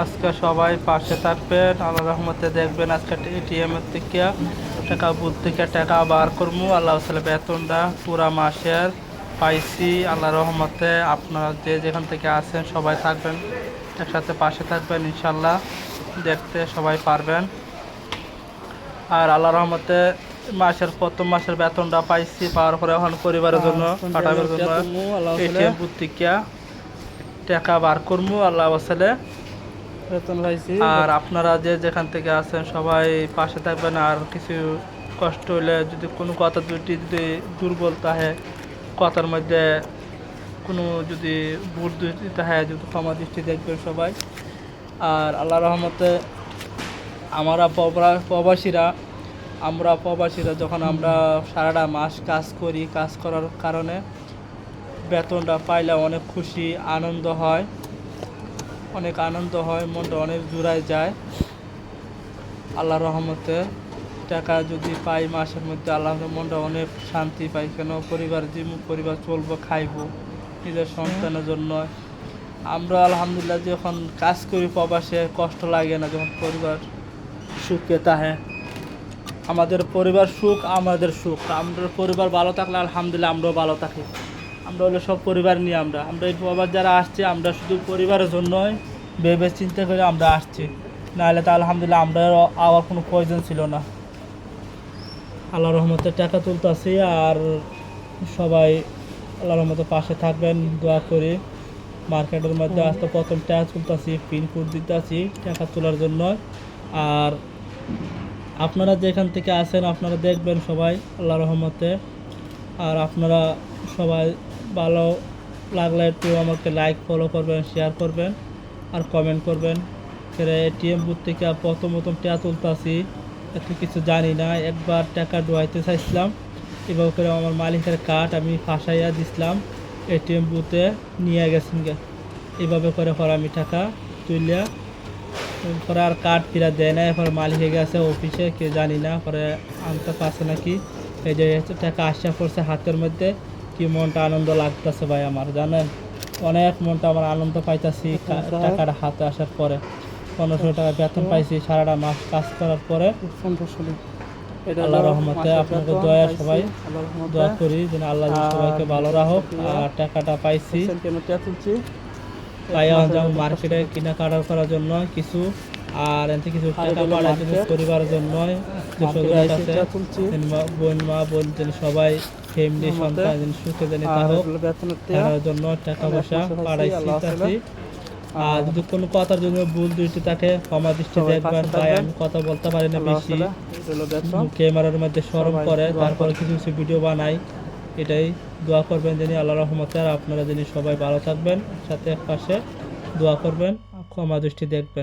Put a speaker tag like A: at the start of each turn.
A: আজকে সবাই পাশে থাকবেন আল্লাহ রহমতে দেখবেন আজকে এটিএম এর থেকে। টাকা বুথ থেকে টাকা বার করব। আল্লাহ তালা বেতনটা পুরা মাসের পাইছি। আল্লাহ রহমতে আপনারা যে যেখান থেকে আসেন সবাই থাকবেন একসাথে পাশে থাকবেন ইনশাল্লাহ দেখতে সবাই পারবেন। আর আল্লাহ রহমতে মাসের প্রথম মাসের বেতনটা পাইছি পাওয়ার পরে এখন পরিবারের জন্য পাঠানোর জন্য এটিএম বুথ থেকে টাকা বার করব। আল্লাহ ওসালে
B: বেতন পাইছি
A: আর আপনারা যে যেখান থেকে আছেন সবাই পাশে থাকবেন, আর কিছু কষ্ট হলে যদি কোনো কথা দুটি যদি দুর্বল তাহে কথার মধ্যে কোনো যদি ভুল দুটি থাকে, যদি ক্ষমা দৃষ্টি দেখবেন সবাই। আর আল্লাহ রহমতে আমরা প্রবাসীরা আমরা প্রবাসীরা যখন আমরা সারাটা মাস কাজ করি, কাজ করার কারণে বেতনটা পাইলে অনেক খুশি, আনন্দ হয়। অনেক আনন্দ হয়, মনটা অনেক জোড়ায় যায়। আল্লাহ রহমতে টাকা যদি পাই মাসের মধ্যে আল্লাহ মনটা অনেক শান্তি পাই। কেন? পরিবার যে পরিবার চলবো, খাইবো, নিজের সন্তানের জন্য। আমরা আলহামদুলিল্লাহ যখন কাজ করি প্রবাসে, কষ্ট লাগে না যখন পরিবার সুখে তাহে আমাদের পরিবার সুখ, আমাদের সুখ। আমাদের পরিবার ভালো থাকলে আলহামদুলিল্লাহ আমরাও ভালো থাকি। আমরা হলো সব পরিবার নিয়ে আমরা। আমরা এই প্রবাস যারা আসছি আমরা শুধু পরিবারের জন্যই ভেবে চিন্তা করে আমরা আসছি। নাহলে তো আলহামদুলিল্লাহ আমরা আবার কোনো প্রয়োজন ছিল না। আল্লাহ রহমতে টাকা তুলতেছি আর সবাই আল্লাহ রহমতে পাশে থাকবেন দোয়া করি। মার্কেটের মধ্যে আসতে প্রথম টাকা তুলতেছি পিনকোড দিতেছি টাকা তোলার জন্য। আর আপনারা যেখান থেকে আসেন আপনারা দেখবেন সবাই আল্লাহ রহমতে। আর আপনারা সবাই ভালো লাগলে একটু আমাকে লাইক ফলো করবেন শেয়ার করবেন আর কমেন্ট করবেন। এটিএম বুথ থেকে প্রথম প্রথম টাকা তুলতেছি এত কিছু জানি না, একবার টাকা ডোয়াইতে চাইছিলাম। এভাবে করে আমার মালিকের কার্ড আমি ফাঁসাইয়া দিছিলাম এটিএম বুথে নিয়ে গেছেন গে। এইভাবে করে পরে আমি টাকা তুলিয়া, পরে আর কার্ড ফিরা দেয় না এরপর মালিকে গেছে অফিসে কে জানি না, পরে আনতে পারছে নাকি। এই যে টাকা আসা পড়ছে হাতের মধ্যে কি মনটা আনন্দ লাগতেছে ভাই আমার জানেন? অনেক মনটা আমার আনন্দ পাইতাছি টাকাটা হাতে আসার পরে। পনেরোশো টাকা বেতন পাইছি সারাটা মাস কাজ করার পরে। আল্লাহ রহমতে আপনাকে দয়া সবাই। দোয়া করি যেন আল্লাহ সবাইকে ভালো রাখুক আর টাকাটা পাইছি। পাইয়া যাও মার্কেটে কিনা কাটার করার জন্য কিছু আর এতে কিছু টাকা পরিবারের জন্য বোন মা বোন যেন সবাই ফ্যামিলি সন্তান যেন সুখে যেন তার জন্য টাকা পয়সা পাঠাইছি আর যদি কোনো কথার জন্য ভুল দুইটি থাকে ক্ষমা দৃষ্টি দেখবেন
B: থাকবেন।
A: আমি কথা বলতে পারি না বেশি। ক্যামেরার মধ্যে সরম করে তারপরে কিছু কিছু ভিডিও বানাই। এটাই দোয়া করবেন যিনি আল্লাহ রহমতে আর আপনারা যিনি সবাই ভালো থাকবেন সাথে এক পাশে দোয়া করবেন ক্ষমা দৃষ্টি দেখবেন।